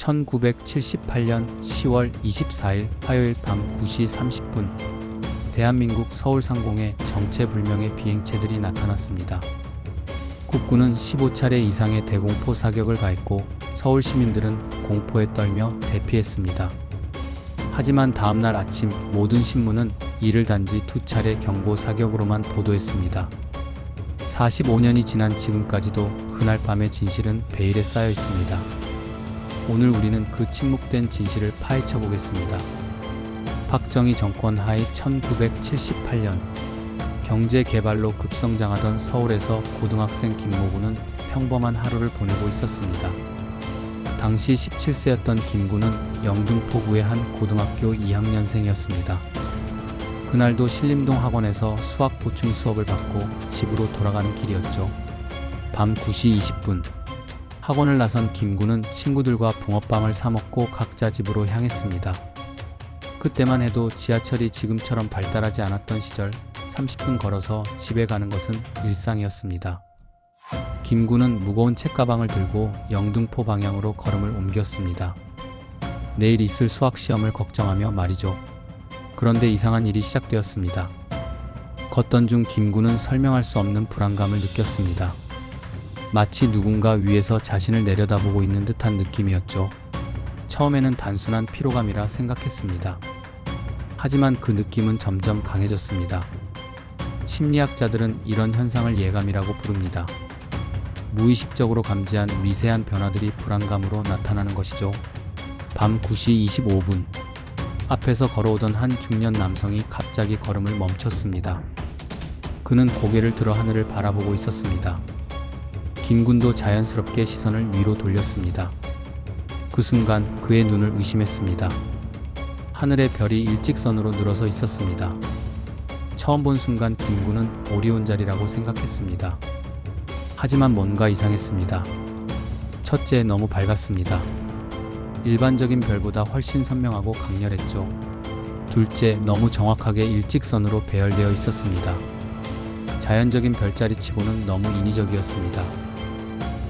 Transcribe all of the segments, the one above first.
1978년 10월 24일 화요일 밤 9시 30분 대한민국 서울 상공에 정체불명의 비행체들이 나타났습니다. 국군은 15차례 이상의 대공포 사격을 가했고 서울 시민들은 공포에 떨며 대피했습니다. 하지만 다음날 아침 모든 신문은 이를 단지 두 차례 경보 사격으로만 보도했습니다. 45년이 지난 지금까지도 그날 밤의 진실은 베일에 쌓여 있습니다. 오늘 우리는 그 침묵된 진실을 파헤쳐 보겠습니다. 박정희 정권 하에 1978년 경제 개발로 급성장하던 서울에서 고등학생 김모군은 평범한 하루를 보내고 있었습니다. 당시 17세였던 김군은 영등포구의 한 고등학교 2학년생이었습니다. 그날도 신림동 학원에서 수학 보충 수업을 받고 집으로 돌아가는 길이었죠. 밤 9시 20분 학원을 나선 김군은 친구들과 붕어빵을 사 먹고 각자 집으로 향했습니다. 그때만 해도 지하철이 지금처럼 발달하지 않았던 시절 30분 걸어서 집에 가는 것은 일상이었습니다. 김군은 무거운 책가방을 들고 영등포 방향으로 걸음을 옮겼습니다. 내일 있을 수학 시험을 걱정하며 말이죠. 그런데 이상한 일이 시작되었습니다. 걷던 중 김군은 설명할 수 없는 불안감을 느꼈습니다. 마치 누군가 위에서 자신을 내려다보고 있는 듯한 느낌이었죠. 처음에는 단순한 피로감이라 생각했습니다. 하지만 그 느낌은 점점 강해졌습니다. 심리학자들은 이런 현상을 예감이라고 부릅니다. 무의식적으로 감지한 미세한 변화들이 불안감으로 나타나는 것이죠. 밤 9시 25분. 앞에서 걸어오던 한 중년 남성이 갑자기 걸음을 멈췄습니다. 그는 고개를 들어 하늘을 바라보고 있었습니다. 김군도 자연스럽게 시선을 위로 돌렸습니다. 그 순간 그의 눈을 의심했습니다. 하늘의 별이 일직선으로 늘어서 있었습니다. 처음 본 순간 김군은 오리온 자리라고 생각했습니다. 하지만 뭔가 이상했습니다. 첫째, 너무 밝았습니다. 일반적인 별보다 훨씬 선명하고 강렬했죠. 둘째, 너무 정확하게 일직선으로 배열되어 있었습니다. 자연적인 별자리 치고는 너무 인위적이었습니다.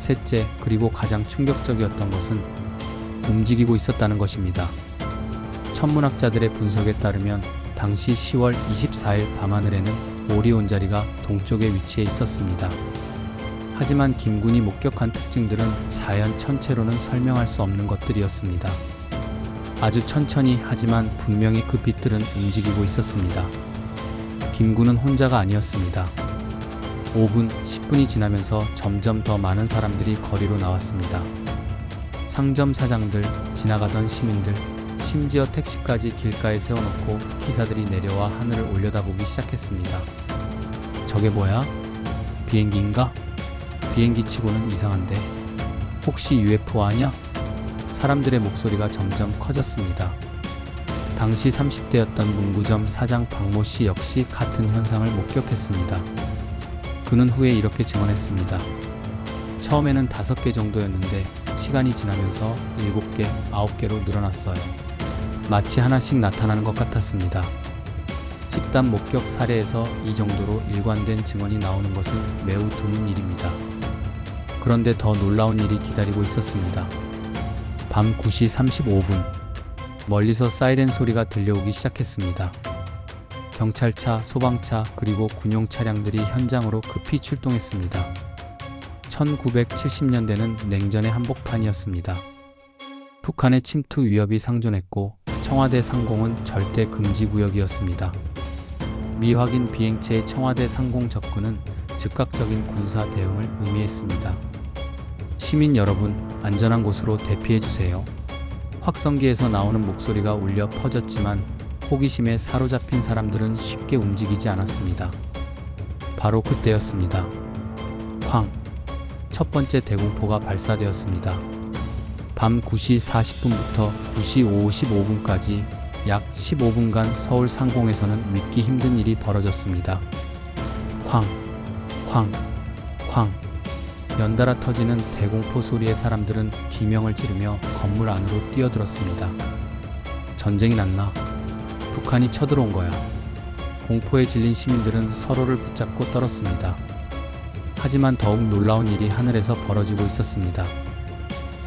셋째, 그리고 가장 충격적이었던 것은 움직이고 있었다는 것입니다. 천문학자들의 분석에 따르면 당시 10월 24일 밤하늘에는 오리온 자리가 동쪽에 위치해 있었습니다. 하지만 김군이 목격한 특징들은 자연 천체로는 설명할 수 없는 것들이었습니다. 아주 천천히 하지만 분명히 그 빛들은 움직이고 있었습니다. 김군은 혼자가 아니었습니다. 5분, 10분이 지나면서 점점 더 많은 사람들이 거리로 나왔습니다. 상점 사장들, 지나가던 시민들, 심지어 택시까지 길가에 세워놓고 기사들이 내려와 하늘을 올려다보기 시작했습니다. 저게 뭐야? 비행기인가? 비행기 치고는 이상한데 혹시 UFO 아냐? 사람들의 목소리가 점점 커졌습니다. 당시 30대였던 문구점 사장 박모 씨 역시 같은 현상을 목격했습니다. 그는 후에 이렇게 증언했습니다. 처음에는 다섯 개 정도였는데 시간이 지나면서 일곱 개, 아홉 개로 늘어났어요. 마치 하나씩 나타나는 것 같았습니다. 집단 목격 사례에서 이 정도로 일관된 증언이 나오는 것은 매우 드문 일입니다. 그런데 더 놀라운 일이 기다리고 있었습니다. 밤 9시 35분, 멀리서 사이렌 소리가 들려오기 시작했습니다. 경찰차, 소방차, 그리고 군용 차량들이 현장으로 급히 출동했습니다. 1970년대는 냉전의 한복판이었습니다. 북한의 침투 위협이 상존했고 청와대 상공은 절대 금지 구역이었습니다. 미확인 비행체의 청와대 상공 접근은 즉각적인 군사 대응을 의미했습니다. 시민 여러분, 안전한 곳으로 대피해 주세요. 확성기에서 나오는 목소리가 울려 퍼졌지만 호기심에 사로잡힌 사람들은 쉽게 움직이지 않았습니다. 바로 그때였습니다. 쾅! 첫 번째 대공포가 발사되었습니다. 밤 9시 40분부터 9시 55분까지 약 15분간 서울 상공에서는 믿기 힘든 일이 벌어졌습니다. 쾅! 쾅! 쾅! 연달아 터지는 대공포 소리에 사람들은 비명을 지르며 건물 안으로 뛰어들었습니다. 전쟁이 났나? 북한이 쳐들어온 거야. 공포에 질린 시민들은 서로를 붙잡고 떨었습니다. 하지만 더욱 놀라운 일이 하늘에서 벌어지고 있었습니다.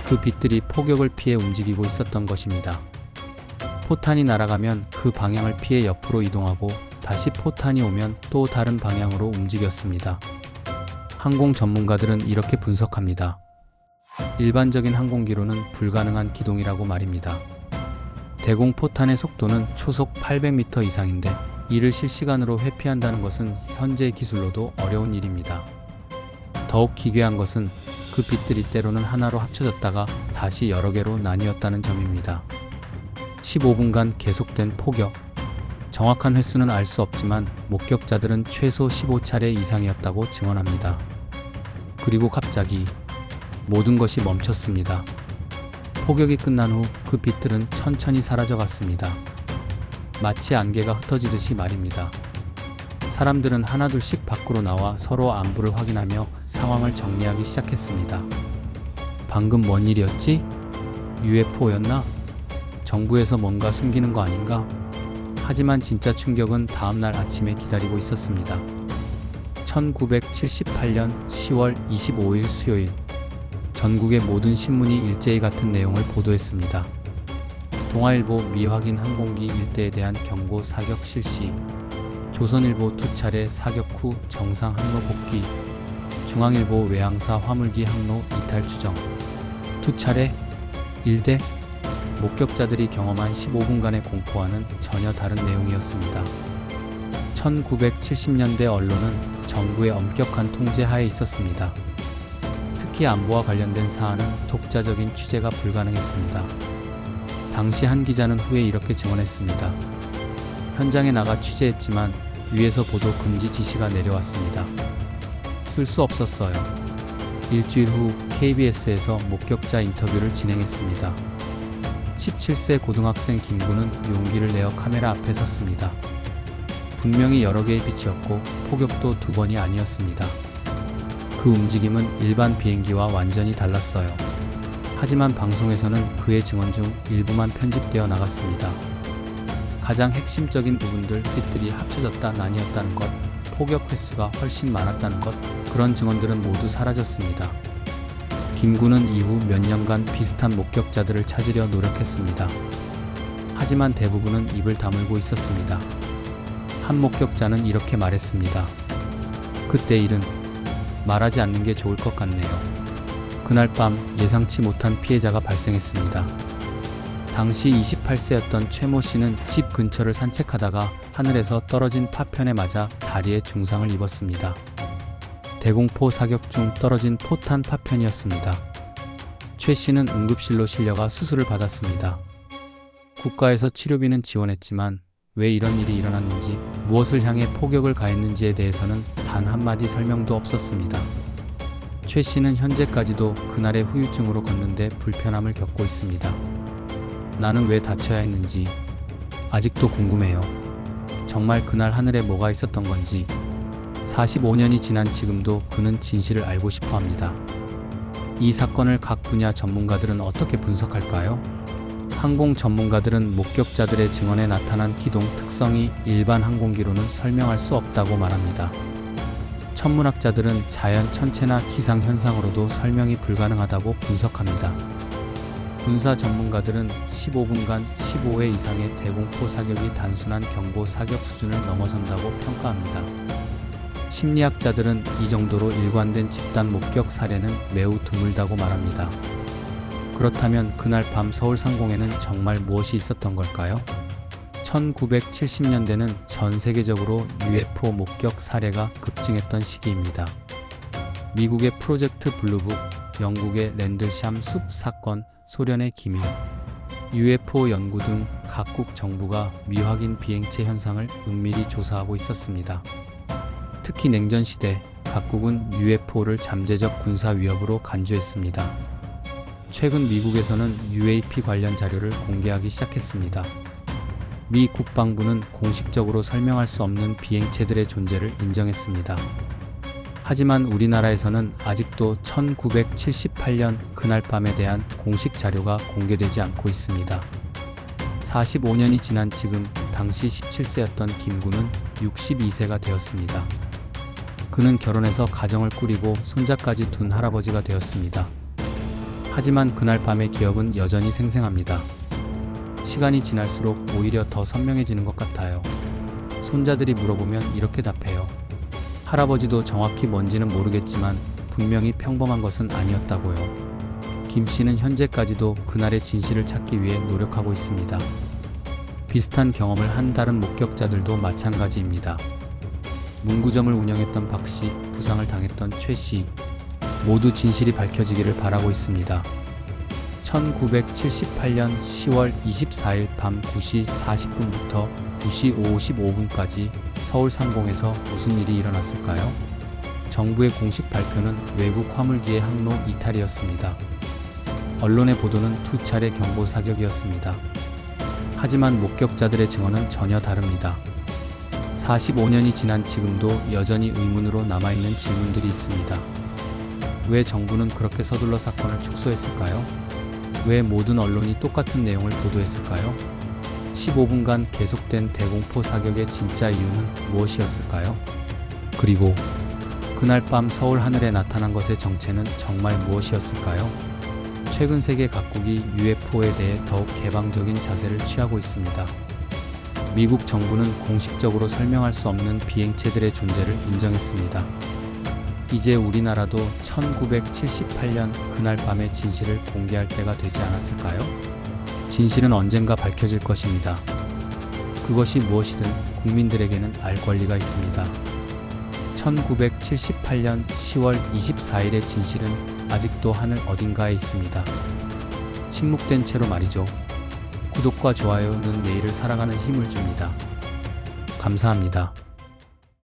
그 빛들이 폭격을 피해 움직이고 있었던 것입니다. 포탄이 날아가면 그 방향을 피해 옆으로 이동하고 다시 포탄이 오면 또 다른 방향으로 움직였습니다. 항공 전문가들은 이렇게 분석합니다. 일반적인 항공기로는 불가능한 기동이라고 말입니다. 대공 포탄의 속도는 초속 800m 이상인데 이를 실시간으로 회피한다는 것은 현재 기술로도 어려운 일입니다. 더욱 기괴한 것은 그 빛들이 때로는 하나로 합쳐졌다가 다시 여러 개로 나뉘었다는 점입니다. 15분간 계속된 폭격. 정확한 횟수는 알 수 없지만 목격자들은 최소 15차례 이상이었다고 증언합니다. 그리고 갑자기 모든 것이 멈췄습니다. 폭격이 끝난 후 그 빛들은 천천히 사라져 갔습니다. 마치 안개가 흩어지듯이 말입니다. 사람들은 하나둘씩 밖으로 나와 서로 안부를 확인하며 상황을 정리하기 시작했습니다. 방금 뭔 일이었지? UFO였나? 정부에서 뭔가 숨기는 거 아닌가? 하지만 진짜 충격은 다음날 아침에 기다리고 있었습니다. 1978년 10월 25일 수요일, 전국의 모든 신문이 일제히 같은 내용을 보도했습니다. 동아일보 미확인 항공기 일대에 대한 경고 사격 실시, 조선일보 두 차례 사격 후 정상 항로 복귀, 중앙일보 외항사 화물기 항로 이탈 추정, 두 차례 일대 목격자들이 경험한 15분간의 공포와는 전혀 다른 내용이었습니다. 1970년대 언론은 정부의 엄격한 통제 하에 있었습니다. 특히 안보와 관련된 사안은 독자적인 취재가 불가능했습니다. 당시 한 기자는 후에 이렇게 증언했습니다. 현장에 나가 취재했지만 위에서 보도 금지 지시가 내려왔습니다. 쓸 수 없었어요. 일주일 후 KBS에서 목격자 인터뷰를 진행했습니다. 17세 고등학생 김구는 용기를 내어 카메라 앞에 섰습니다. 분명히 여러 개의 빛이었고 폭격도 두 번이 아니었습니다. 그 움직임은 일반 비행기와 완전히 달랐어요. 하지만 방송에서는 그의 증언 중 일부만 편집되어 나갔습니다. 가장 핵심적인 부분들 빛들이 합쳐졌다 나뉘었다는 것, 폭격 횟수가 훨씬 많았다는 것, 그런 증언들은 모두 사라졌습니다. 김군은 이후 몇 년간 비슷한 목격자들을 찾으려 노력했습니다. 하지만 대부분은 입을 다물고 있었습니다. 한 목격자는 이렇게 말했습니다. 그때 일은 말하지 않는 게 좋을 것 같네요. 그날 밤 예상치 못한 피해자가 발생했습니다. 당시 28세였던 최모 씨는 집 근처를 산책하다가 하늘에서 떨어진 파편에 맞아 다리에 중상을 입었습니다. 대공포 사격 중 떨어진 포탄 파편이었습니다. 최 씨는 응급실로 실려가 수술을 받았습니다. 국가에서 치료비는 지원했지만 왜 이런 일이 일어났는지 무엇을 향해 포격을 가했는지에 대해서는 단 한마디 설명도 없었습니다. 최 씨는 현재까지도 그날의 후유증으로 걷는데 불편함을 겪고 있습니다. 나는 왜 다쳐야 했는지 아직도 궁금해요. 정말 그날 하늘에 뭐가 있었던 건지 45년이 지난 지금도 그는 진실을 알고 싶어 합니다. 이 사건을 각 분야 전문가들은 어떻게 분석할까요? 항공 전문가들은 목격자들의 증언에 나타난 기동 특성이 일반 항공기로는 설명할 수 없다고 말합니다. 천문학자들은 자연 천체나 기상 현상으로도 설명이 불가능하다고 분석합니다. 군사 전문가들은 15분간 15회 이상의 대공포 사격이 단순한 경보 사격 수준을 넘어선다고 평가합니다. 심리학자들은 이 정도로 일관된 집단 목격 사례는 매우 드물다고 말합니다. 그렇다면 그날 밤 서울 상공에는 정말 무엇이 있었던 걸까요? 1970년대는 전 세계적으로 UFO 목격 사례가 급증했던 시기입니다. 미국의 프로젝트 블루북, 영국의 랜들샴 숲 사건, 소련의 기밀, UFO 연구 등 각국 정부가 미확인 비행체 현상을 은밀히 조사하고 있었습니다. 특히 냉전 시대 각국은 UFO를 잠재적 군사 위협으로 간주했습니다. 최근 미국에서는 UAP 관련 자료를 공개하기 시작했습니다. 미 국방부는 공식적으로 설명할 수 없는 비행체들의 존재를 인정했습니다. 하지만 우리나라에서는 아직도 1978년 그날 밤에 대한 공식 자료가 공개되지 않고 있습니다. 45년이 지난 지금 당시 17세였던 김구는 62세가 되었습니다. 그는 결혼해서 가정을 꾸리고 손자까지 둔 할아버지가 되었습니다. 하지만 그날 밤의 기억은 여전히 생생합니다. 시간이 지날수록 오히려 더 선명해지는 것 같아요. 손자들이 물어보면 이렇게 답해요. 할아버지도 정확히 뭔지는 모르겠지만 분명히 평범한 것은 아니었다고요. 김 씨는 현재까지도 그날의 진실을 찾기 위해 노력하고 있습니다. 비슷한 경험을 한 다른 목격자들도 마찬가지입니다. 문구점을 운영했던 박 씨, 부상을 당했던 최 씨, 모두 진실이 밝혀지기를 바라고 있습니다. 1978년 10월 24일 밤 9시 40분부터 9시 55분까지 서울 상공에서 무슨 일이 일어났을까요? 정부의 공식 발표는 외국 화물기의 항로 이탈이었습니다. 언론의 보도는 두 차례 경보 사격이었습니다. 하지만 목격자들의 증언은 전혀 다릅니다. 45년이 지난 지금도 여전히 의문으로 남아있는 질문들이 있습니다. 왜 정부는 그렇게 서둘러 사건을 축소했을까요? 왜 모든 언론이 똑같은 내용을 보도했을까요? 15분간 계속된 대공포 사격의 진짜 이유는 무엇이었을까요? 그리고 그날 밤 서울 하늘에 나타난 것의 정체는 정말 무엇이었을까요? 최근 세계 각국이 UFO에 대해 더욱 개방적인 자세를 취하고 있습니다. 미국 정부는 공식적으로 설명할 수 없는 비행체들의 존재를 인정했습니다. 이제 우리나라도 1978년 그날 밤의 진실을 공개할 때가 되지 않았을까요? 진실은 언젠가 밝혀질 것입니다. 그것이 무엇이든 국민들에게는 알 권리가 있습니다. 1978년 10월 24일의 진실은 아직도 하늘 어딘가에 있습니다. 침묵된 채로 말이죠. 구독과 좋아요는 내일을 살아가는 힘을 줍니다. 감사합니다.